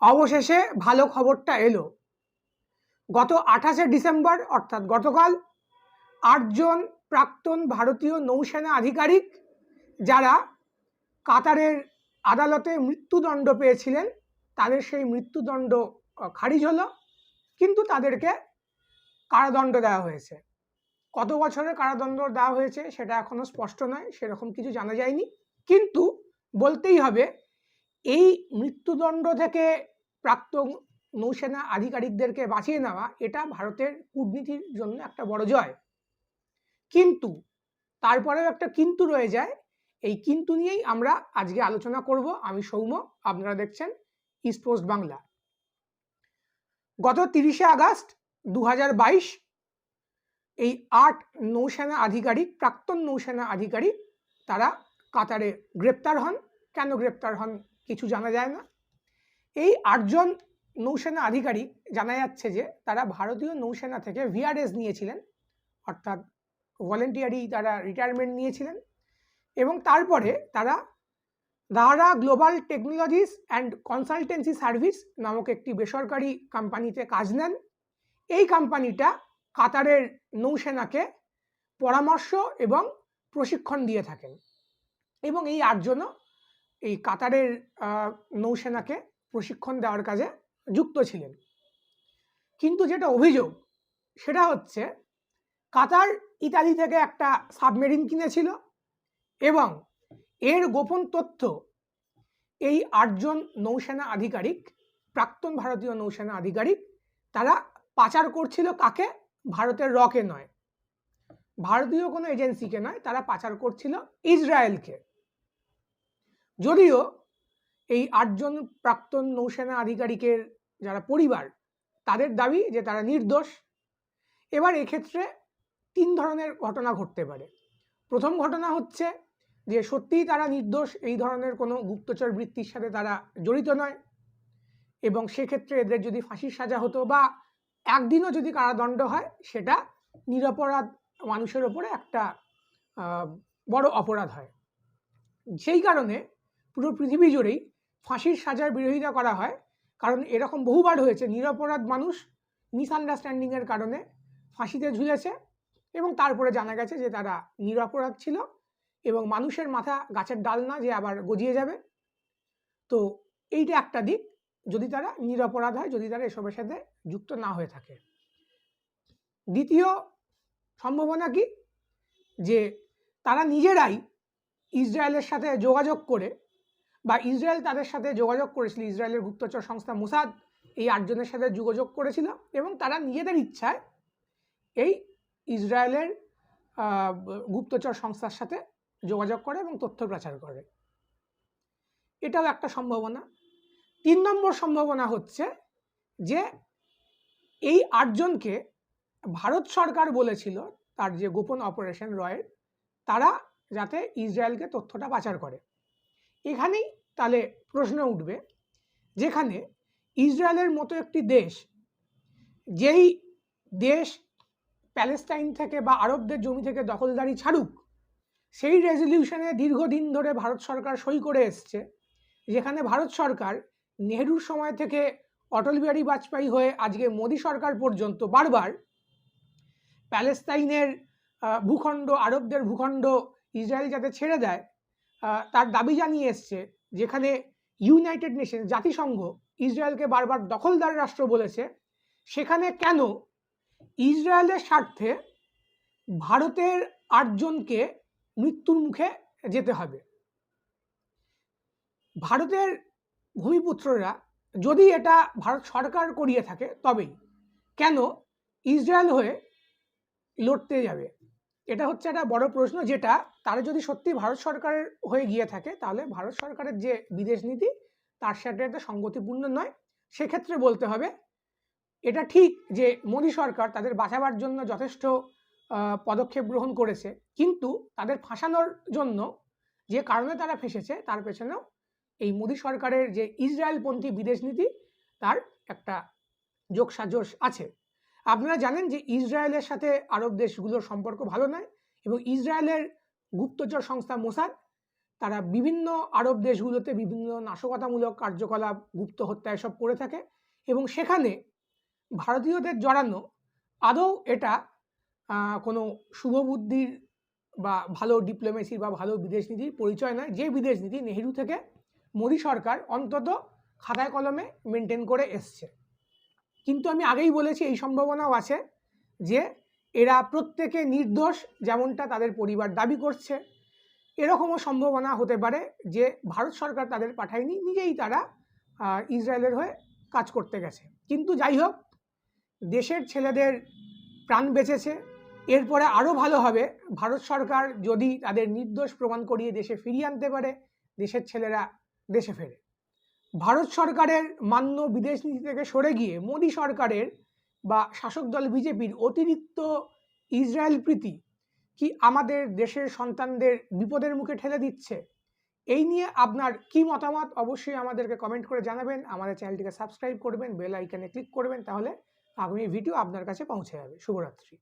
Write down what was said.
অবশেষে ভালো খবরটা এলো। গত আঠাশে ডিসেম্বর, অর্থাৎ গতকাল, আটজন প্রাক্তন ভারতীয় নৌসেনা আধিকারিক, যারা কাতারের আদালতে মৃত্যুদণ্ড পেয়েছিলেন, তাদের সেই মৃত্যুদণ্ড খারিজ হলো। কিন্তু তাদেরকে কারাদণ্ড দেওয়া হয়েছে। কত বছরের কারাদণ্ড দেওয়া হয়েছে সেটা এখনও স্পষ্ট নয়, সেরকম কিছু জানা যায়নি। কিন্তু বলতেই হবে এই মৃত্যুদণ্ড থেকে প্রাক্তন নৌসেনা আধিকারিকদেরকে বাঁচিয়ে নেওয়া, এটা ভারতের কূটনীতির জন্য একটা বড় জয়। কিন্তু, তারপরেও একটা কিন্তু রয়ে যায়। এই কিন্তু নিয়েই আমরা আজকে আলোচনা করব। আমি সৌম্য, আপনারা দেখছেন ইস্ট পোস্ট বাংলা গত তিরিশে আগস্ট দু হাজার বাইশ, এই আট নৌসেনা আধিকারিক, প্রাক্তন নৌসেনা আধিকারিক, তারা কাতারে গ্রেপ্তার হন। কেন গ্রেপ্তার হন? কিছু জানা যায় না। এই আটজন নৌসেনা আধিকারিক জানা যাচ্ছে যে, তারা ভারতীয় নৌসেনা থেকে ভিআরএস নিয়েছিলেন, অর্থাৎ ভলেন্টিয়ারি তারা রিটায়ারমেন্ট নিয়েছিলেন এবং তারপরে তারা Dara global technologies and consultancy service নামক একটি বেসরকারি কোম্পানিতে কাজ নেন। এই কোম্পানিটা কাতারের নৌসেনাকে পরামর্শ এবং প্রশিক্ষণ দিয়ে থাকেন এবং এই আটজনও এই কাতারের নৌসেনাকে প্রশিক্ষণ দেওয়ার কাজে যুক্ত ছিলেন। কিন্তু যেটা অভিযোগ, সেটা হচ্ছে কাতার ইতালি থেকে একটা সাবমেরিন কিনেছিল এবং এর গোপন তথ্য এই আটজন নৌসেনা আধিকারিক, প্রাক্তন ভারতীয় নৌসেনা আধিকারিক, তারা পাচার করছিল কাকে? ভারতের রকে নয়। ভারতীয় কোনো এজেন্সিকে নয়, তারা পাচার করছিল ইসরায়েলকে। যদিও এই আটজন প্রাক্তন নৌসেনা আধিকারিকের যারা পরিবার, তাদের দাবি যে তারা নির্দোষ। এবার এক্ষেত্রে তিন ধরনের ঘটনা ঘটতে পারে। প্রথম ঘটনা হচ্ছে যে সত্যিই তারা নির্দোষ, এই ধরনের কোনো গুপ্তচর বৃত্তির সাথে তারা জড়িত নয় এবং সেক্ষেত্রে এদের যদি ফাঁসির সাজা হতো বা একদিনও যদি কারাদণ্ড হয়, সেটা নিরপরাধ মানুষের ওপরে একটা বড় অপরাধ হয়। সেই কারণে পুরো পৃথিবী জুড়েই ফাঁসির সাজার বিরোধিতা করা হয়। কারণ এরকম বহুবার হয়েছে, নিরপরাধ মানুষ মিসআন্ডারস্ট্যান্ডিংয়ের কারণে ফাঁসিতে ঝুলেছে এবং তারপরে জানা গেছে যে তারা নিরপরাধ ছিল এবং মানুষের মাথা গাছের ডাল না যে আবার গজিয়ে যাবে। তো এইটা একটা দিক, যদি তারা নিরপরাধ হয়, যদি তারা এসবের সাথে যুক্ত না হয়ে থাকে। দ্বিতীয় সম্ভাবনা কি? যে তারা নিজেরাই ইসরায়েলের সাথে যোগাযোগ করে বা ইসরায়েল তাদের সাথে যোগাযোগ করেছিল। ইসরায়েলের গুপ্তচর সংস্থা মোসাদ এই আটজনের সাথে যোগাযোগ করেছিল এবং তারা নিজেদের ইচ্ছায় এই ইসরায়েলের গুপ্তচর সংস্থার সাথে যোগাযোগ করে এবং তথ্য প্রচার করে। এটাও একটা সম্ভাবনা। তিন নম্বর সম্ভাবনা হচ্ছে যে এই আটজনকে ভারত সরকার বলেছিল, তার যে গোপন অপারেশন রয়ের, তারা যাতে ইসরায়েলকে তথ্যটা পাচার করে। এখানেই তাহলে প্রশ্ন উঠবে, যেখানে ইসরায়েলের মতো একটি দেশ, যেই দেশ প্যালেস্টাইন থেকে বা আরবদের জমি থেকে দখলদারি ছাড়ুক, সেই রেজলিউশনে দীর্ঘদিন ধরে ভারত সরকার সই করে এসছে, যেখানে ভারত সরকার নেহরুর সময় থেকে অটল বিহারী বাজপেয়ী হয়ে আজকে মোদী সরকার পর্যন্ত বারবার প্যালেস্তাইনের ভূখণ্ড, আরবদের ভূখণ্ড ইসরায়েল যাতে ছেড়ে দেয় তার দাবি জানিয়ে এসছে যেখানে ইউনাইটেড নেশন জাতিসংঘ ইসরায়েলকে বারবার দখলদার রাষ্ট্র বলেছে, সেখানে কেন ইসরায়েলের স্বার্থে ভারতের আটজনকে মৃত্যুর মুখে যেতে হবে? ভারতের ভূমিপুত্ররা যদি এটা ভারত সরকার করিয়ে থাকে তবেই। কেন? ইসরায়েল হয়ে লড়তে যাবে। এটা হচ্ছে একটা বড় প্রশ্ন যেটা তারা যদি সত্যি ভারত সরকারের হয়ে গিয়ে থাকে, তাহলে ভারত সরকারের যে বিদেশ নীতি, তার সাথে এটা সঙ্গতিপূর্ণ নয়। সেক্ষেত্রে বলতে হবে, এটা ঠিক যে মোদী সরকার তাদের বাঁচাবার জন্য যথেষ্ট পদক্ষেপ গ্রহণ করেছে, কিন্তু তাদের ফাঁসানোর জন্য যে কারণে তারা ফেসেছে, তার পেছনেও এই মোদী সরকারের যে ইসরায়েলপন্থী বিদেশ নীতি, তার একটা যোগসাজশ আছে। আপনারা জানেন যে ইসরায়েলের সাথে আরব দেশগুলোর সম্পর্ক ভালো নয় এবং ইসরায়েলের গুপ্তচর সংস্থা মোসাদ, তারা বিভিন্ন আরব দেশগুলোতে বিভিন্ন নাশকতামূলক কার্যকলাপ, গুপ্ত হত্যা এসব করে থাকে এবং সেখানে ভারতীয়দের জড়ানো আদৌ এটা কোনো শুভবুদ্ধির বা ভালো ডিপ্লোমেসির বা ভালো বিদেশ নীতির পরিচয় নয়। যে বিদেশ নীতি নেহেরু থেকে মোদী সরকার অন্তত খাতায় কলমে মেনটেন করে এসছে। কিন্তু আমি আগেই বলেছি, এই সম্ভাবনাও আছে যে এরা প্রত্যেকে নির্দোষ যেমনটা তাদের পরিবার দাবি করছে। এরকমও সম্ভাবনা হতে পারে যে ভারত সরকার তাদের পাঠায়নি, নিজেই তারা ইসরায়েলের হয়ে কাজ করতে গেছে। কিন্তু যাই হোক, দেশের ছেলেদের প্রাণ বেঁচেছে। এরপরে আরও ভালো হবে, ভারত সরকার যদি তাদের নির্দোষ প্রমাণ করিয়ে দেশে ফিরিয়ে আনতে পারে, দেশের ছেলেরা দেশে ফেরে। ভারত সরকারের মান্য বিদেশ নীতি থেকে সরে গিয়ে মোদী সরকারের বা শাসক দল বিজেপির অতিরিক্ত ইসরায়েল প্রীতি কি আমাদের দেশের সন্তানদের বিপদের মুখে ঠেলে দিচ্ছে? এই নিয়ে আপনার কি মতামত? অবশ্যই আমাদেরকে কমেন্ট করে জানাবেন। আমাদের চ্যানেলটিকে সাবস্ক্রাইব করবেন বেল আইকনে ক্লিক করবেন, তাহলে আগামী ভিডিও আপনার কাছে পৌঁছে যাবে। শুভরাত্রি।